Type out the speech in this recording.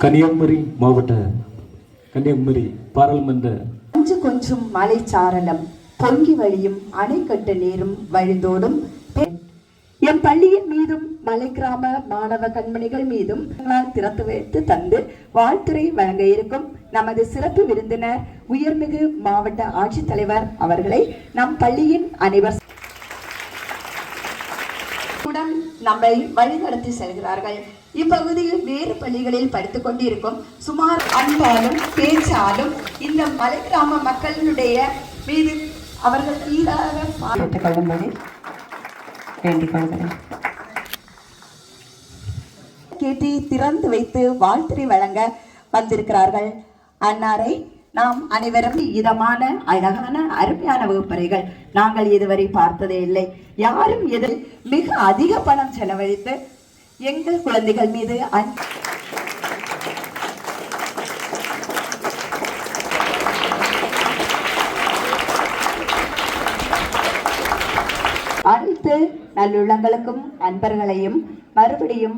கன்னியாகுமரி மாவட்ட கன்னியாகுமரி பாராளுமன்ற கொஞ்சம் கொஞ்சம் மலைச்சாரலம் பொங்கி வழியும் அணைக்கட்டு நீரும் வழிந்தோடும். என் பள்ளியின் மீதும் மலை கிராம மாணவ கண்மணிகள் மீதும் நான் திறந்து வைத்து தந்து வாழ்த்துறை வழங்க இருக்கும் நமது சிறப்பு விருந்தினர் உயர்மிகு மாவட்ட ஆட்சித்தலைவர் அவர்களை நம் பள்ளியின் அனைவர் உடன் நம்மை வழிநடத்தி செல்கிறார்கள். இப்பகுதியில் வேறு பள்ளிகளில் படித்துக் கொண்டிருக்கும் சுமார் அன்பாலும் பேச்சாலும் இந்த மலை கிராம மக்களுடைய மீது அவர்கள் பா- கேட்டுக்கொள்ளும்படி வேண்டிக் கொள்கிறேன். கேட்டி திறந்து வைத்து வாழ்த்துரை வழங்க வந்திருக்கிறார்கள். அன்னாரை நாம் அனைவரும் இதமான அழகான அருமையான வகுப்பறைகள் நாங்கள் இதுவரை பார்த்ததே இல்லை. யாரும் இதில் மிக அதிக பணம் செலவழித்து எங்கள் குழந்தைகள் மீது அன் அனைத்து நல்லுள்ளங்களுக்கும் அன்பர்களையும் மறுபடியும்